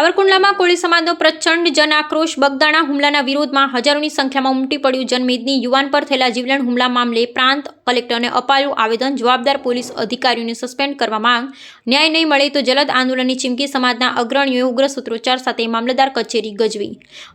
સાવરકુંડલામાં કોળી સમાજનો પ્રચંડ જન આક્રોશ બગદાણા હુમલાના વિરોધમાં હજારોની સંખ્યામાં ઉમટી પડ્યું જનમેદની યુવાન પર થયેલા જીવલેણ હુમલા મામલે પ્રાંત કલેક્ટરને અપાયું આવેદન. જવાબદાર પોલીસ અધિકારીઓને સસ્પેન્ડ કરવા માંગ. ન્યાય નહીં મળે તો જલદ આંદોલનની ચીમકી સમાજના અગ્રણીઓએ ઉગ્ર સૂત્રોચ્ચાર સાથે મામલતદાર કચેરી ગજવી.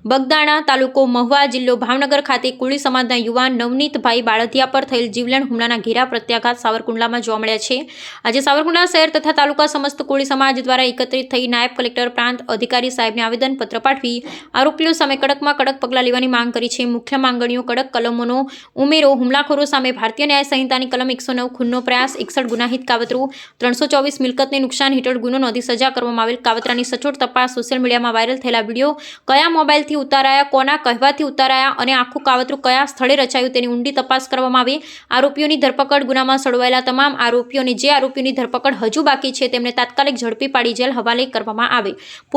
બગદાણા તાલુકો મહુવા જિલ્લો ભાવનગર ખાતે કોળી સમાજના યુવાન નવનીતભાઈ બાળધિયા પર થયેલ જીવલેણ હુમલાના ઘેરા પ્રત્યાઘાત સાવરકુંડલામાં જોવા મળ્યા છે. આજે સાવરકુંડલા શહેર તથા તાલુકા સમસ્ત કોળી સમાજ દ્વારા એકત્રિત થઈ નાયબ કલેક્ટર પ્રાંત અધિકારી સાહેબને આવેદનપત્ર પાઠવી આરોપીઓ સામે કડકમાં કડક પગલાં લેવાની માંગ કરી છે. મુખ્ય માંગણીઓ, કડક કલમોનો ઉમેરો, હુમલાખોરો સામે ભારતીય ન્યાય સંહિતાની કલમ એકસો નવ ખૂનનો પ્રયાસ, એકસઠ ગુનાહિત કાવતરું, ત્રણસો ચોવીસ મિલકતને નુકસાન હેઠળ ગુનો નોંધી સજા કરવામાં આવેલ કાવતરાની સચોટ તપાસ સોશિયલ મીડિયામાં વાયરલ થયેલા વીડિયો કયા મોબાઈલથી ઉતારાયા, કોના કહેવાથી ઉતારાયા અને આખું કાવતરું કયા સ્થળે રચાયું તેની ઊંડી તપાસ કરવામાં આવે. આરોપીઓની ધરપકડ ગુનામાં સડવાયેલા તમામ આરોપીઓને જે આરોપીઓની ધરપકડ હજુ બાકી છે તેમને તાત્કાલિક ઝડપી પાડી જેલ હવાલે કરવામાં આવે.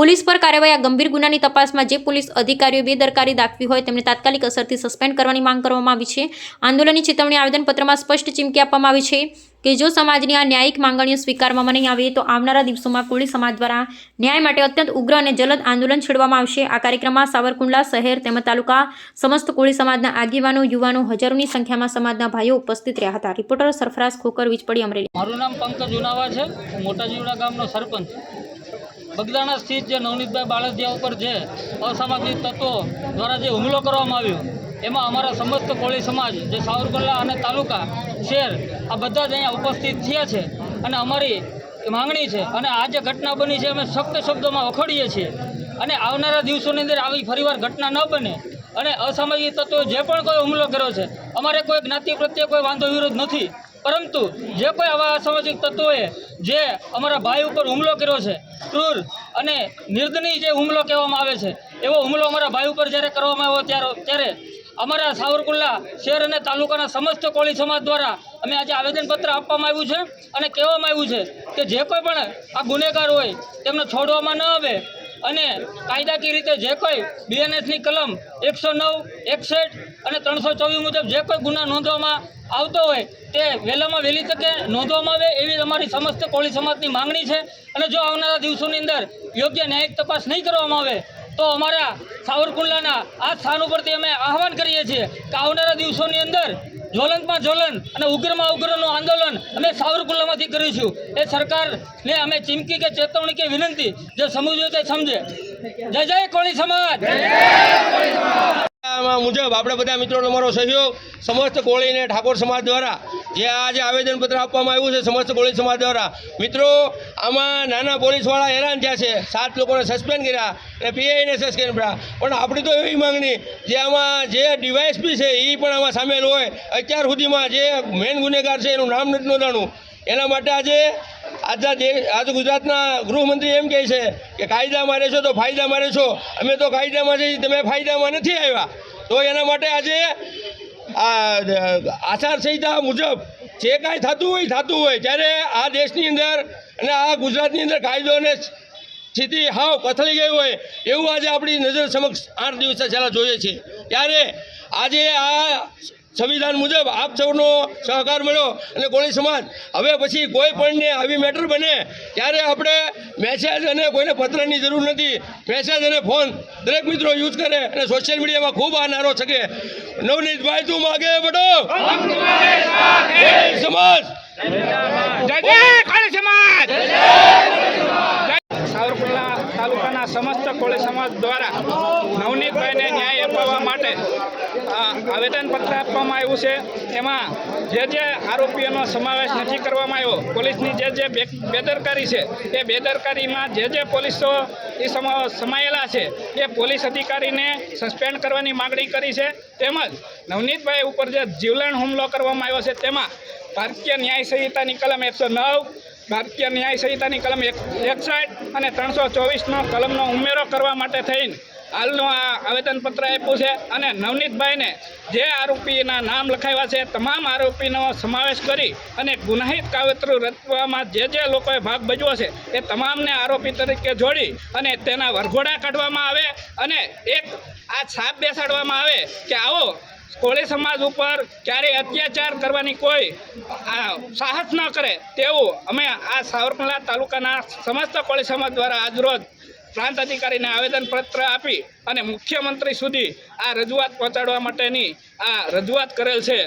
પોલીસ પર કાર્યવાહી આ ગંભીર ગુનાની તપાસમાં જે પોલીસ અધિકારીઓ બેદરકારી દાખવી હોય તેમને તાત્કાલિક અસરથી સસ્પેન્ડ કરવાની માંગ કરવામાં આવી છે. આંદોલનની ચેતવણી આવેદનપત્રમાં સ્પષ્ટ ચીમકી આપવામાં આવી છે કે જો સમાજની આ ન્યાયિક માંગણીઓ સ્વીકારવામાં નહીં આવે તો આવનારા દિવસોમાં કોળી સમાજ દ્વારા ન્યાય માટે અત્યંત ઉગ્ર અને જલદ આંદોલન છેડવામાં આવશે. આ કાર્યક્રમમાં સાવરકુંડલા શહેર તેમજ તાલુકા સમસ્ત કોળી સમાજના આગેવાનો, યુવાનો હજારોની સંખ્યામાં સમાજના ભાઈઓ ઉપસ્થિત રહ્યા હતા. રિપોર્ટર સરફરાઝ ખોકર, વીજપડી અમરેલી. મારું નામ પંકજ ઉનાવા છે. મોટા જીવડા ગામનો સરપંચ. બગદાણા સ્થિત જે નવનીતભાઈ બાળદિયા ઉપર જે અસામાજિક તત્વો દ્વારા જે હુમલો કરવામાં આવ્યો, એમાં અમારા સમસ્ત કોળી સમાજ, જે સાવરકુંડલા અને તાલુકા, શહેર, આ બધા જ અહીંયા ઉપસ્થિત થયા છે. અને અમારી માંગણી છે, અને આ જે ઘટના બની છે, અમે સખ્ત શબ્દોમાં વખોડીએ છીએ. અને આવનારા દિવસોની અંદર આવી ફરીવાર ઘટના ન બને. અને અસામાજિક તત્વો જે પણ કોઈ હુમલો કર્યો છે, અમારે કોઈ જ્ઞાતિ પ્રત્યે કોઈ વાંધો વિરોધ નથી. પરંતુ જે કોઈ આવા અસામાજિક તત્વોએ જે અમારા ભાઈ ઉપર હુમલો કર્યો છે, ક્રૂર અને નિર્દની જે હુમલો કહેવામાં આવે છે, એવો હુમલો અમારા ભાઈ ઉપર જ્યારે કરવામાં આવ્યો ત્યારે ત્યારે અમારા સાવરકુલ્લા શહેર અને તાલુકાના સમસ્ત કોળી સમાજ દ્વારા અમે આજે આવેદનપત્ર આપવામાં આવ્યું છે અને કહેવામાં આવ્યું છે કે જે કોઈ પણ આ ગુનેગાર હોય, તેમને છોડવામાં ન આવે અને કાયદાકીય રીતે જે કોઈ બીએનએસની કલમ એકસો નવ, એકસઠ અને ત્રણસો ચોવીસ મુજબ જે કોઈ ગુના નોંધવામાં આવતો હોય, તે વહેલામાં વહેલી તકે નોંધવામાં આવે એવી અમારી સમસ્ત કોળી સમાજની માંગણી છે. અને જો આવનારા દિવસોની અંદર યોગ્ય ન્યાયિક તપાસ નહીં કરવામાં આવે, તો અમારા સાવરકુંડલાના આ સ્થાન ઉપરથી અમે આહવાન કરીએ છીએ કે આવનારા દિવસોની અંદર જ્વલંતમાં જ્વલન અને ઉગ્રમાં ઉગ્રનું આંદોલન અમે સાવરકુંડલામાંથી કરીશું. એ સરકારને અમે ચીમકી કે ચેતવણી કે વિનંતી, જે સમજવું તે સમજે. જય જય કોળી સમાજ! મુજબ આપણે બધા મિત્રોનો તમારો સહયોગ સમસ્ત કોળી અને ઠાકોર સમાજ દ્વારા, જે આજે આવેદનપત્ર આપવામાં આવ્યું છે સમસ્ત કોળી સમાજ દ્વારા. મિત્રો, આમાં નાના પોલીસવાળા હેરાન થયા છે. સાત લોકોને સસ્પેન્ડ કર્યા અને પીઆઈને સસ્પેન્ડ કર્યા. પણ આપણી તો એવી માંગણી જે આમાં જે ડીવાયએસપી છે એ પણ આમાં સામેલ હોય. અત્યાર સુધીમાં જે મેન ગુનેગાર છે, એનું નામ નથી નોંધાણું. એના માટે આજે આજના દેશ આજે ગુજરાતના ગૃહમંત્રી એમ કહે છે કે કાયદામાં રહેશો તો ફાયદામાં રહેશો. અમે તો કાયદામાં છીએ, તમે ફાયદામાં નથી આવ્યા. તો એના માટે આજે આ આચારસંહિતા મુજબ જે કાંઈ થતું હોય થતું હોય ત્યારે આ દેશની અંદર અને આ ગુજરાતની અંદર કાયદો અને સ્થિતિ હાવ કથળી ગઈ હોય, એવું આજે આપણી નજર સમક્ષ આઠ દિવસ છેલ્લા જોઈએ છીએ ત્યારે આજે આ સંવિધાન મુજબ આપ સૌનો સહકાર મળ્યો અને કોળી સમાજ. હવે પછી કોઈ પણને આવી મેટર બને, ત્યારે આપણે મેસેજ અને કોઈને પત્રની જરૂર નથી. મેસેજ અને ફોન દરેક મિત્રો યુઝ કરે અને સોશિયલ મીડિયામાં ખૂબ આ નારો શકે નવનીતભાઈ તું માગે બડો સમાજ. સાવરકુંડલા સમસ્ત કોળી સમાજ દ્વારા નવનીતભાઈને ન્યાય અપાવવા માટે આવેદનપત્ર આપવામાં આવ્યું છે. એમાં જે જે આરોપીઓનો સમાવેશ નથી કરવામાં આવ્યો, પોલીસની જે જે બેદરકારી છે, એ બેદરકારીમાં જે જે પોલીસો એ સમ- સમાયેલા છે, એ પોલીસ અધિકારીને સસ્પેન્ડ કરવાની માગણી કરી છે. તેમજ નવનીતભાઈ ઉપર જે જીવલેણ હુમલો કરવામાં આવ્યો છે, તેમાં ભારતીય ન્યાય સંહિતાની કલમ એકસો નવ, ભારતીય ન્યાય સંહિતાની કલમ એક એકસાઠ અને ત્રણસો ચોવીસનો કલમનો ઉમેરો કરવા માટે થઈને હાલનું આ આવેદનપત્ર આપ્યું છે અને નવનીતભાઈને જે આરોપીના નામ લખાવ્યા છે, તમામ આરોપીનો સમાવેશ કરી અને ગુનાહિત કાવતરું રચવામાં જે જે લોકોએ ભાગ ભજવો છે, એ તમામને આરોપી તરીકે જોડી અને તેના વરઘોડા કાઢવામાં આવે અને એક આ છાપ બેસાડવામાં આવે કે આવો કોળી સમાજ ઉપર ક્યારેય અત્યાચાર કરવાની કોઈ સાહસ ન કરે તેવું અમે આ સાવરકુંડલા તાલુકાના સમસ્ત કોળી સમાજ દ્વારા આજરોજ પ્રાંત અધિકારીને આવેદનપત્ર આપી અને મુખ્યમંત્રી સુધી આ રજૂઆત પહોંચાડવા માટેની આ રજૂઆત કરેલ છે.